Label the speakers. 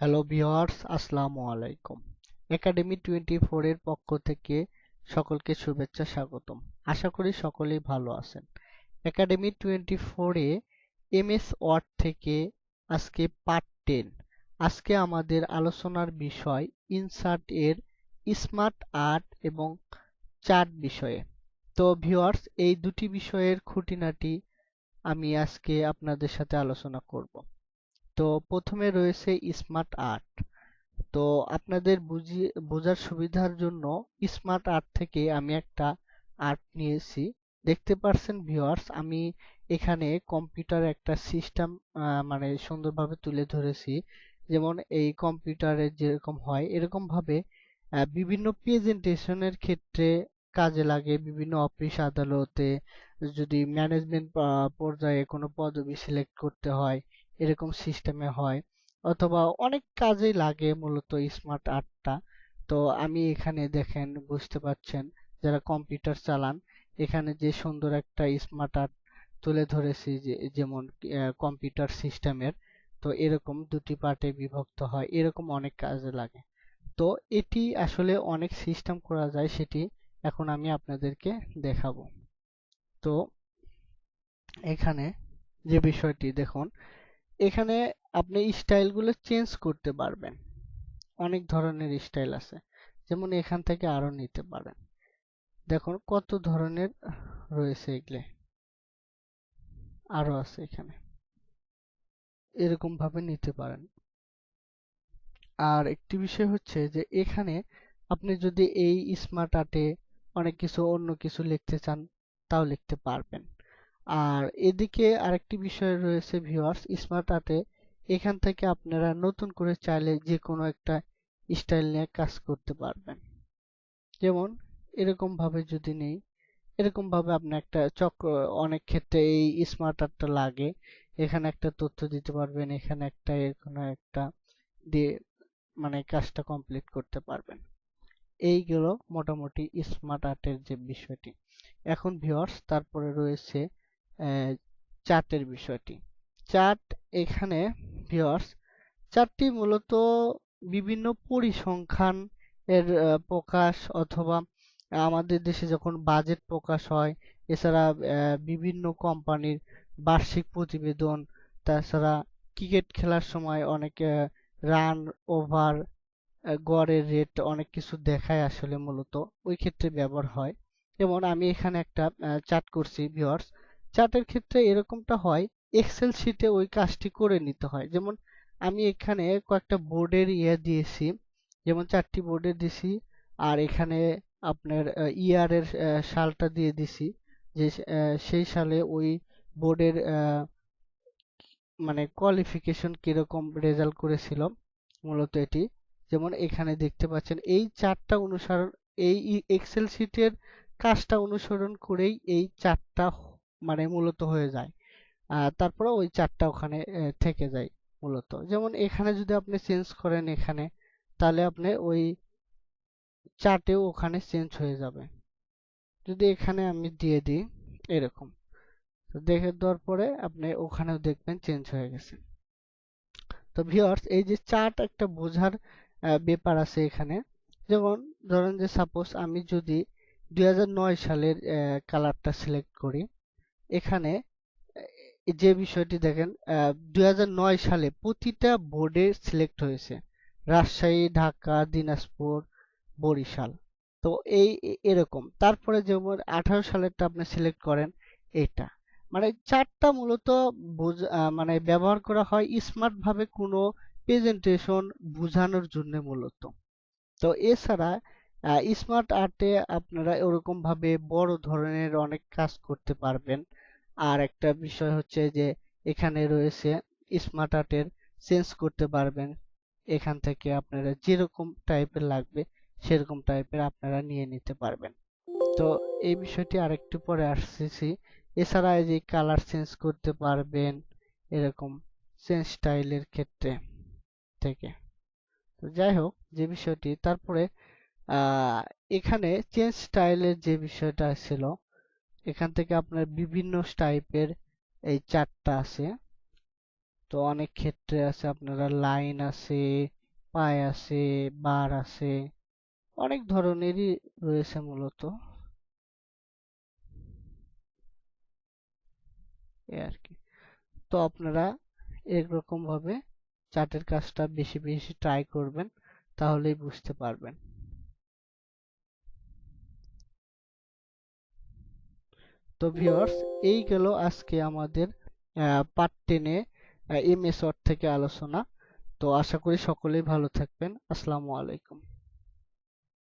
Speaker 1: Hello viewers আসসালামু আলাইকুম। Academy twenty এর পক্ষ থেকে সকলকে শুভেচ্ছা স্বাগতম। আশা করি সকলেই ভালো আছেন। একাডেমি টোয়েন্টি ফোর এ এমএস ওয়ার্ড থেকে আজকে পার্ট টেন আজকে আমাদের আলোচনার বিষয় ইনসার্ট এর স্মার্ট আর্ট এবং চার্ট বিষয়ে। তো ভিওয়ার্স এই দুটি বিষয়ের খুঁটিনাটি আমি আজকে আপনাদের সাথে আলোচনা করব। তো প্রথমে রয়েছে স্মার্ট আর্ট তো আপনাদের বুঝি, বোঝার সুবিধার জন্য স্মার্ট আর্ট থেকে আমি একটা আর্ট নিয়েছি। দেখতে পারছেন ভিউয়ার্স আমি এখানে কম্পিউটার একটা সিস্টেম মানে সুন্দরভাবে তুলে ধরেছি। যেমন এই কম্পিউটারে যেরকম হয় এরকম ভাবে বিভিন্ন প্রেজেন্টেশনের ক্ষেত্রে কাজে লাগে। বিভিন্ন অফিস আদালতে যদি ম্যানেজমেন্ট পর্যায়ে কোনো পদবি সিলেক্ট করতে হয় এরকম সিস্টেমে হয়। অথবা অনেক কাজেই লাগে মূলত স্মার্ট আর্টটা তো আমি এখানে দেখেন, বুঝতে পারছেন, যারা কম্পিউটার চালান, এখানে যে সুন্দর একটা স্মার্ট আর্ট তুলে ধরেছি যেমন কম্পিউটার সিস্টেমের তো এরকম দুটি পার্টে বিভক্ত হয়, এরকম অনেক কাজে লাগে। তো এটি আসলে অনেক সিস্টেম করা যায়, সেটি এখন আমি আপনাদেরকে দেখাবো। তো এখানে যে বিষয়টি, দেখুন এখানে আপনি স্টাইলগুলো চেঞ্জ করতে পারবেন। অনেক ধরনের স্টাইল আছে। যেমন এখান থেকে আরও নিতে পারেন। দেখুন কত ধরনের রয়েছে এগুলো। আরও আছে এখানে। এরকম ভাবে নিতে পারেন। আর একটি বিষয় হচ্ছে যে এখানে আপনি যদি এই স্মার্ট আর্টে অনেক কিছু অন্য কিছু লিখতে চান, তাও লিখতে পারবেন। আর এদিকে আরেকটি বিষয় রয়েছে ভিউয়ার্স স্মার্ট আর্টে এখান থেকে আপনারা নতুন করে চাইলে যে কোনো একটা স্টাইল নিয়ে কাজ করতে পারবেন। যেমন, এরকম ভাবে যদি নেই, এরকম ভাবে আপনি একটা চক্র, অনেক ক্ষেত্রে এই স্মার্ট আর্টটা লাগে, এখানে একটা তথ্য দিতে পারবেন, এখানে একটা এখানে একটা দিয়ে মানে কাজটা কমপ্লিট করতে পারবেন। এইগুলো মোটামুটি স্মার্ট আর্টের যে বিষয়টি। এখন ভিউয়ার্স তারপরে রয়েছে চার্টের বিষয়টি। চার্ট এখানে ভিউয়ার্স চার্টটি মূলত বিভিন্ন পরিসংখ্যান এর প্রকাশ অথবা আমাদের দেশে যখন বাজেট প্রকাশ হয়, এছাড়া বিভিন্ন কোম্পানির বার্ষিক প্রতিবেদন, তাছাড়া ক্রিকেট খেলার সময় অনেক রান ওভার গড়ের রেট অনেক কিছু দেখায় আসলে মূলত। ওই ক্ষেত্রে ব্যবহার হয়। যেমন আমি এখানে একটা চার্ট করছি ভিউয়ার্স চার্টের ক্ষেত্রে এরকমটা হয় এক্সেল শিটে ওই কাজটি করে নিতে হয়। যেমন আমি এখানে কয়েকটা বোর্ডের ইয়ে দিয়েছি, যেমন চারটি বোর্ডের দিছি, আর এখানে আপনার ইয়ার এর সালটা দিয়ে দিছি, যে সেই সালে ওই বোর্ডের মানে কোয়ালিফিকেশন কীরকম রেজাল্ট করেছিল মূলত এটি। যেমন এখানে দেখতে পাচ্ছেন, এই চারটা অনুসরণ, এই এক্সেল শিটের কাজটা অনুসরণ করেই এই চারটা মানে মূলত হয়ে যায়। তারপরে ওই চারটা ওখানে থেকে যায় মূলত। যেমন এখানে যদি আপনি চেঞ্জ করেন এখানে, তাহলে আপনি ওই চার্টেও ওখানে চেঞ্জ হয়ে যাবে। যদি এখানে আমি দিয়ে দিই, এরকম। দেখে দেওয়ার পরে আপনি ওখানেও দেখবেন চেঞ্জ হয়ে গেছে। তো ভিউয়ার্স এই যে চার্ট একটা বোঝার ব্যাপার আছে এখানে। যেমন ধরেন যে সাপোজ আমি যদি 2009 সালের কালারটা সিলেক্ট করি এখানে যে বিষয়টি দেখেন দুই হাজার নয় সালে প্রতিটা বোর্ডে সিলেক্ট হয়েছে। রাজশাহী, ঢাকা, দিনাজপুর, বরিশাল। তো এই এরকম। তারপরে যেমন আঠারো সালেরটা আপনি সিলেক্ট করেন এটা মানে চারটা মূলত মানে ব্যবহার করা হয় স্মার্ট ভাবে কোনো প্রেজেন্টেশন বোঝানোর জন্য মূলত। তো এছাড়া স্মার্ট আর্টে আপনারা এরকম ভাবে বড় ধরনের অনেক কাজ করতে পারবেন। আর একটা বিষয় হচ্ছে যে, এখানে রয়েছে স্মার্ট আর্টের চেঞ্জ করতে পারবেন। এখান থেকে আপনারা যেরকম টাইপের লাগবে, সেরকম টাইপের আপনারা নিয়ে নিতে পারবেন। তো এই বিষয়টি আরেকটু পরে আসতেছি। এছাড়া এই যে কালার চেঞ্জ করতে পারবেন, এরকম চেঞ্জ স্টাইলের ক্ষেত্রে থেকে। তো যাই হোক, যে বিষয়টি, তারপরে এখানে চেঞ্জ স্টাইলের যে বিষয়টা ছিল এখান থেকে আপনার বিভিন্ন টাইপের এই চারটা আছে। তো অনেক ক্ষেত্রে আছে, আপনারা লাইন আছে, পাই আছে, বার আছে, অনেক ধরনেরই রয়েছে মূলত। আর কি। তো আপনারা এরকম ভাবে চার্টের কাজটা বেশি বেশি ট্রাই করবেন, তাহলেই বুঝতে পারবেন। তো ভিওর্স এই গেল আজকে আমাদের পার্ট টেনে এম এস থেকে আলোচনা। তো আশা করি সকলেই ভালো থাকবেন। আসসালামু আলাইকুম।